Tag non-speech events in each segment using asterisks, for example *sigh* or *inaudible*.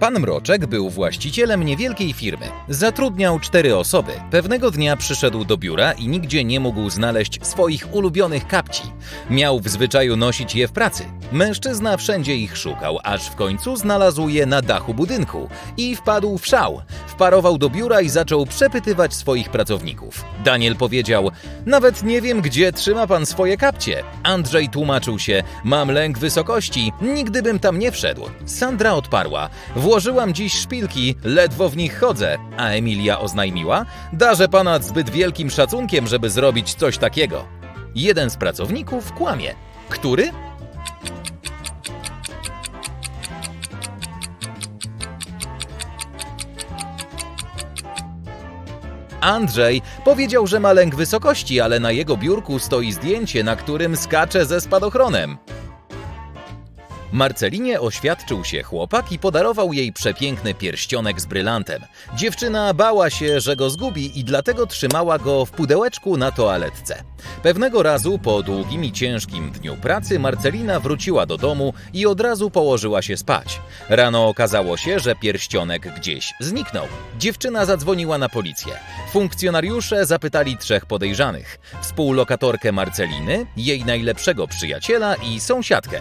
Pan Mroczek był właścicielem niewielkiej firmy. Zatrudniał cztery osoby. Pewnego dnia przyszedł do biura i nigdzie nie mógł znaleźć swoich ulubionych kapci. Miał w zwyczaju nosić je w pracy. Mężczyzna wszędzie ich szukał, aż w końcu znalazł je na dachu budynku i wpadł w szał. Wparował do biura i zaczął przepytywać swoich pracowników. Daniel powiedział: Nawet nie wiem, gdzie trzyma pan swoje kapcie. Andrzej tłumaczył się: Mam lęk wysokości, nigdy bym tam nie wszedł. Sandra odparła: Włożyłam dziś szpilki, ledwo w nich chodzę. A Emilia oznajmiła: Darzę pana zbyt wielkim szacunkiem, żeby zrobić coś takiego. Jeden z pracowników kłamie. Który? Andrzej powiedział, że ma lęk wysokości, ale na jego biurku stoi zdjęcie, na którym skacze ze spadochronem. Marcelinie oświadczył się chłopak i podarował jej przepiękny pierścionek z brylantem. Dziewczyna bała się, że go zgubi i dlatego trzymała go w pudełeczku na toaletce. Pewnego razu po długim i ciężkim dniu pracy Marcelina wróciła do domu i od razu położyła się spać. Rano okazało się, że pierścionek gdzieś zniknął. Dziewczyna zadzwoniła na policję. Funkcjonariusze zapytali trzech podejrzanych: współlokatorkę Marceliny, jej najlepszego przyjaciela i sąsiadkę.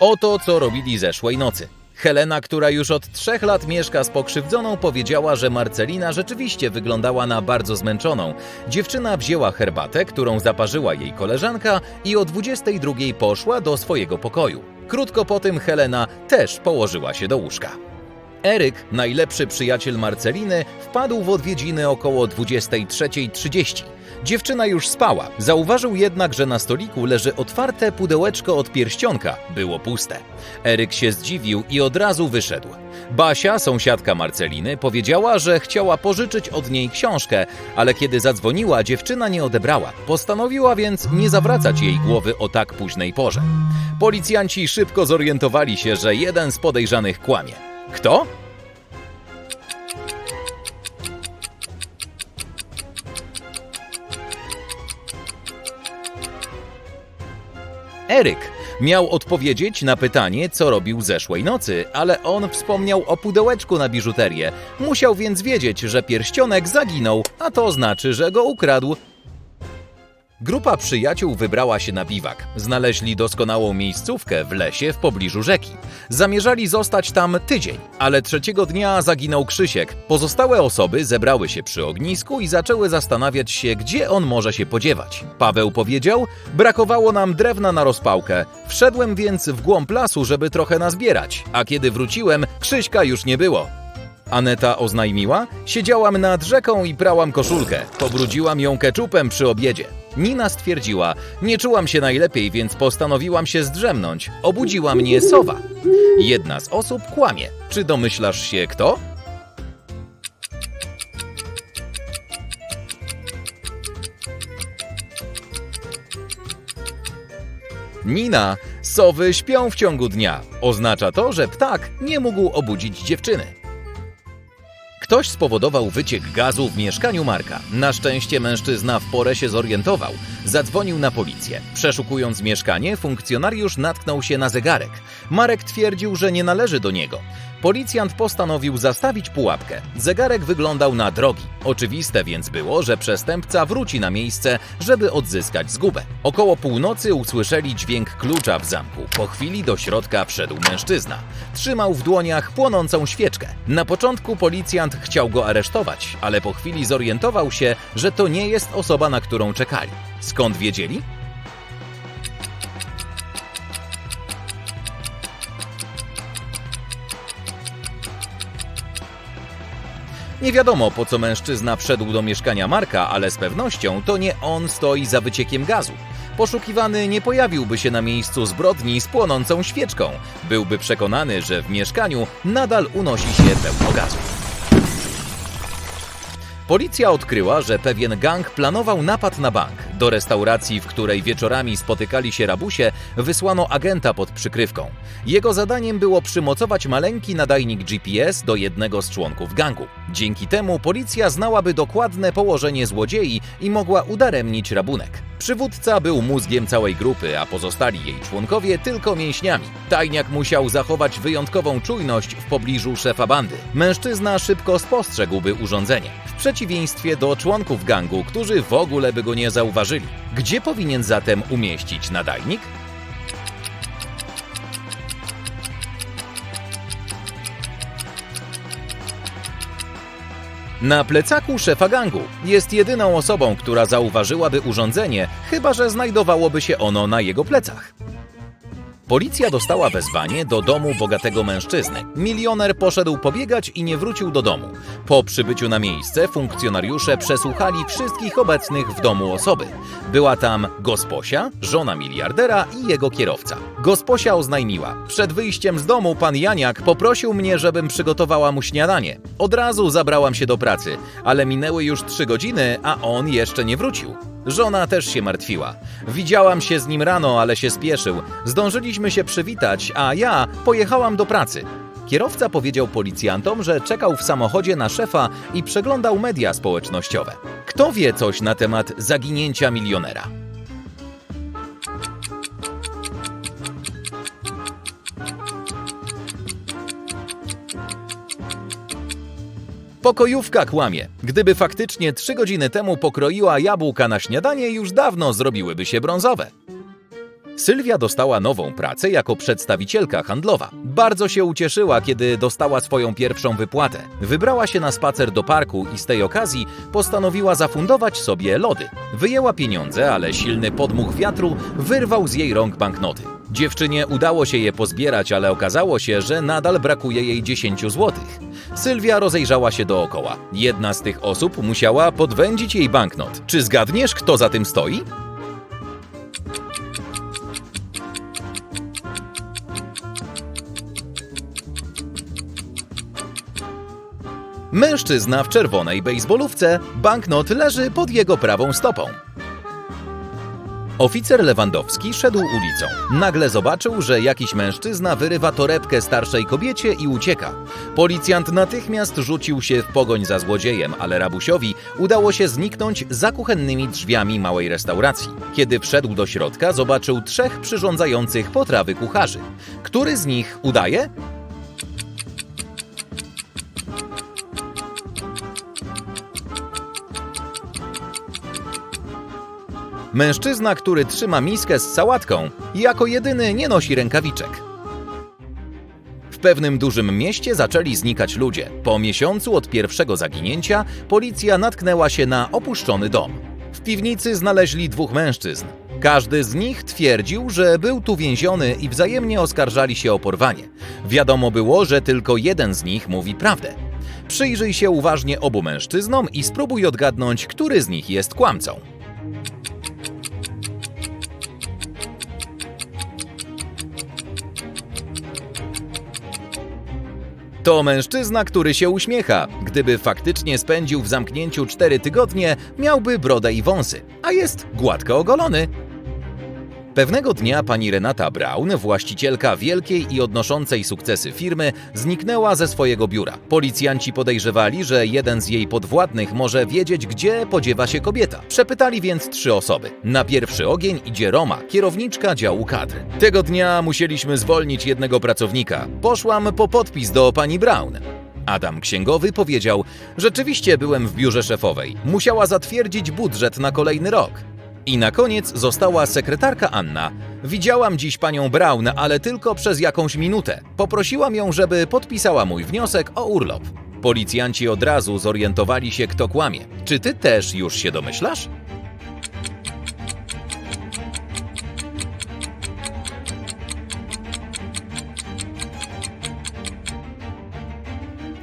Oto co robili zeszłej nocy. Helena, która już od trzech lat mieszka z pokrzywdzoną, powiedziała, że Marcelina rzeczywiście wyglądała na bardzo zmęczoną. Dziewczyna wzięła herbatę, którą zaparzyła jej koleżanka i o 22 poszła do swojego pokoju. Krótko po tym Helena też położyła się do łóżka. Eryk, najlepszy przyjaciel Marceliny, wpadł w odwiedziny około 23.30. Dziewczyna już spała, zauważył jednak, że na stoliku leży otwarte pudełeczko od pierścionka. Było puste. Eryk się zdziwił i od razu wyszedł. Basia, sąsiadka Marceliny, powiedziała, że chciała pożyczyć od niej książkę, ale kiedy zadzwoniła, dziewczyna nie odebrała. Postanowiła więc nie zawracać jej głowy o tak późnej porze. Policjanci szybko zorientowali się, że jeden z podejrzanych kłamie. Kto? Eryk miał odpowiedzieć na pytanie, co robił zeszłej nocy, ale on wspomniał o pudełeczku na biżuterię. Musiał więc wiedzieć, że pierścionek zaginął, a to znaczy, że go ukradł. Grupa przyjaciół wybrała się na biwak. Znaleźli doskonałą miejscówkę w lesie w pobliżu rzeki. Zamierzali zostać tam tydzień, ale trzeciego dnia zaginął Krzysiek. Pozostałe osoby zebrały się przy ognisku i zaczęły zastanawiać się, gdzie on może się podziewać. Paweł powiedział: Brakowało nam drewna na rozpałkę. Wszedłem więc w głąb lasu, żeby trochę nazbierać, a kiedy wróciłem, Krzyśka już nie było. Aneta oznajmiła: Siedziałam nad rzeką i prałam koszulkę. Pobrudziłam ją keczupem przy obiedzie. Nina stwierdziła: Nie czułam się najlepiej, więc postanowiłam się zdrzemnąć. Obudziła mnie sowa. Jedna z osób kłamie. Czy domyślasz się kto? Nina, sowy śpią w ciągu dnia. Oznacza to, że ptak nie mógł obudzić dziewczyny. Ktoś spowodował wyciek gazu w mieszkaniu Marka. Na szczęście mężczyzna w porę się zorientował. Zadzwonił na policję. Przeszukując mieszkanie, funkcjonariusz natknął się na zegarek. Marek twierdził, że nie należy do niego. Policjant postanowił zastawić pułapkę. Zegarek wyglądał na drogi. Oczywiste więc było, że przestępca wróci na miejsce, żeby odzyskać zgubę. Około północy usłyszeli dźwięk klucza w zamku. Po chwili do środka wszedł mężczyzna. Trzymał w dłoniach płonącą świeczkę. Na początku policjant chciał go aresztować, ale po chwili zorientował się, że to nie jest osoba, na którą czekali. Skąd wiedzieli? Nie wiadomo, po co mężczyzna wszedł do mieszkania Marka, ale z pewnością to nie on stoi za wyciekiem gazu. Poszukiwany nie pojawiłby się na miejscu zbrodni z płonącą świeczką. Byłby przekonany, że w mieszkaniu nadal unosi się pełno gazu. Policja odkryła, że pewien gang planował napad na bank. Do restauracji, w której wieczorami spotykali się rabusie, wysłano agenta pod przykrywką. Jego zadaniem było przymocować maleńki nadajnik GPS do jednego z członków gangu. Dzięki temu policja znałaby dokładne położenie złodziei i mogła udaremnić rabunek. Przywódca był mózgiem całej grupy, a pozostali jej członkowie tylko mięśniami. Tajniak musiał zachować wyjątkową czujność w pobliżu szefa bandy. Mężczyzna szybko spostrzegłby urządzenie, w przeciwieństwie do członków gangu, którzy w ogóle by go nie zauważyli. Gdzie powinien zatem umieścić nadajnik? Na plecaku szefa gangu jest jedyną osobą, która zauważyłaby urządzenie, chyba że znajdowałoby się ono na jego plecach. Policja dostała wezwanie do domu bogatego mężczyzny. Milioner poszedł pobiegać i nie wrócił do domu. Po przybyciu na miejsce funkcjonariusze przesłuchali wszystkich obecnych w domu osoby. Była tam gosposia, żona miliardera i jego kierowca. Gosposia oznajmiła: Przed wyjściem z domu pan Janiak poprosił mnie, żebym przygotowała mu śniadanie. Od razu zabrałam się do pracy, ale minęły już trzy godziny, a on jeszcze nie wrócił. Żona też się martwiła. Widziałam się z nim rano, ale się spieszył. Zdążyliśmy się przywitać, a ja pojechałam do pracy. Kierowca powiedział policjantom, że czekał w samochodzie na szefa i przeglądał media społecznościowe. Kto wie coś na temat zaginięcia milionera? Pokojówka kłamie. Gdyby faktycznie trzy godziny temu pokroiła jabłka na śniadanie, już dawno zrobiłyby się brązowe. Sylwia dostała nową pracę jako przedstawicielka handlowa. Bardzo się ucieszyła, kiedy dostała swoją pierwszą wypłatę. Wybrała się na spacer do parku i z tej okazji postanowiła zafundować sobie lody. Wyjęła pieniądze, ale silny podmuch wiatru wyrwał z jej rąk banknoty. Dziewczynie udało się je pozbierać, ale okazało się, że nadal brakuje jej 10 złotych. Sylwia rozejrzała się dookoła. Jedna z tych osób musiała podwędzić jej banknot. Czy zgadniesz, kto za tym stoi? Mężczyzna w czerwonej bejsbolówce, banknot leży pod jego prawą stopą. Oficer Lewandowski szedł ulicą. Nagle zobaczył, że jakiś mężczyzna wyrywa torebkę starszej kobiecie i ucieka. Policjant natychmiast rzucił się w pogoń za złodziejem, ale rabusiowi udało się zniknąć za kuchennymi drzwiami małej restauracji. Kiedy wszedł do środka, zobaczył trzech przyrządzających potrawy kucharzy. Który z nich udaje? Mężczyzna, który trzyma miskę z sałatką, jako jedyny nie nosi rękawiczek. W pewnym dużym mieście zaczęli znikać ludzie. Po miesiącu od pierwszego zaginięcia policja natknęła się na opuszczony dom. W piwnicy znaleźli dwóch mężczyzn. Każdy z nich twierdził, że był tu więziony i wzajemnie oskarżali się o porwanie. Wiadomo było, że tylko jeden z nich mówi prawdę. Przyjrzyj się uważnie obu mężczyznom i spróbuj odgadnąć, który z nich jest kłamcą. To mężczyzna, który się uśmiecha. Gdyby faktycznie spędził w zamknięciu cztery tygodnie, miałby brodę i wąsy, a jest gładko ogolony. Pewnego dnia pani Renata Braun, właścicielka wielkiej i odnoszącej sukcesy firmy, zniknęła ze swojego biura. Policjanci podejrzewali, że jeden z jej podwładnych może wiedzieć, gdzie podziewa się kobieta. Przepytali więc trzy osoby. Na pierwszy ogień idzie Roma, kierowniczka działu kadr. Tego dnia musieliśmy zwolnić jednego pracownika. Poszłam po podpis do pani Braun. Adam Księgowy powiedział: Rzeczywiście byłem w biurze szefowej. Musiała zatwierdzić budżet na kolejny rok. I na koniec została sekretarka Anna. Widziałam dziś panią Braun, ale tylko przez jakąś minutę. Poprosiłam ją, żeby podpisała mój wniosek o urlop. Policjanci od razu zorientowali się, kto kłamie. Czy ty też już się domyślasz?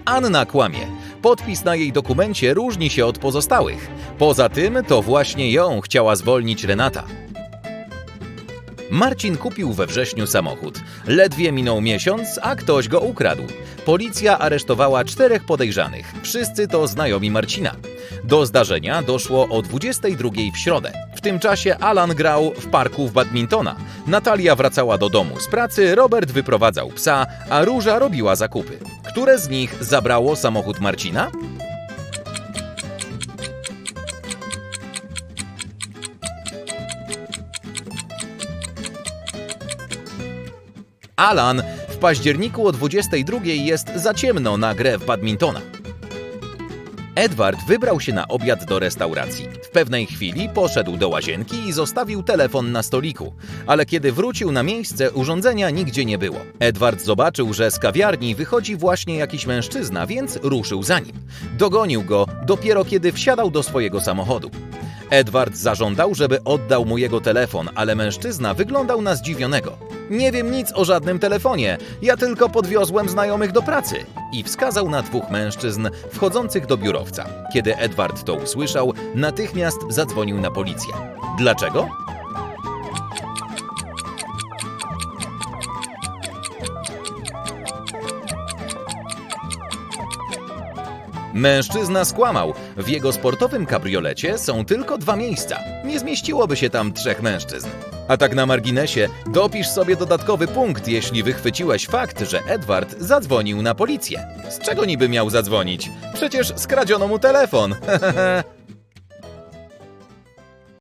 Anna kłamie. Podpis na jej dokumencie różni się od pozostałych. Poza tym to właśnie ją chciała zwolnić Renata. Marcin kupił we wrześniu samochód. Ledwie minął miesiąc, a ktoś go ukradł. Policja aresztowała czterech podejrzanych. Wszyscy to znajomi Marcina. Do zdarzenia doszło o 22 w środę. W tym czasie Alan grał w parku w badmintona. Natalia wracała do domu z pracy, Robert wyprowadzał psa, a Róża robiła zakupy. Które z nich zabrało samochód Marcina? Alan w październiku o 22 jest za ciemno na grę w badmintona. Edward wybrał się na obiad do restauracji. W pewnej chwili poszedł do łazienki i zostawił telefon na stoliku, ale kiedy wrócił na miejsce, urządzenia nigdzie nie było. Edward zobaczył, że z kawiarni wychodzi właśnie jakiś mężczyzna, więc ruszył za nim. Dogonił go dopiero kiedy wsiadał do swojego samochodu. Edward zażądał, żeby oddał mu jego telefon, ale mężczyzna wyglądał na zdziwionego. Nie wiem nic o żadnym telefonie, ja tylko podwiozłem znajomych do pracy. I wskazał na dwóch mężczyzn wchodzących do biurowca. Kiedy Edward to usłyszał, natychmiast zadzwonił na policję. Dlaczego? Mężczyzna skłamał. W jego sportowym kabriolecie są tylko dwa miejsca. Nie zmieściłoby się tam trzech mężczyzn. A tak na marginesie, dopisz sobie dodatkowy punkt, jeśli wychwyciłeś fakt, że Edward zadzwonił na policję. Z czego niby miał zadzwonić? Przecież skradziono mu telefon. *laughs*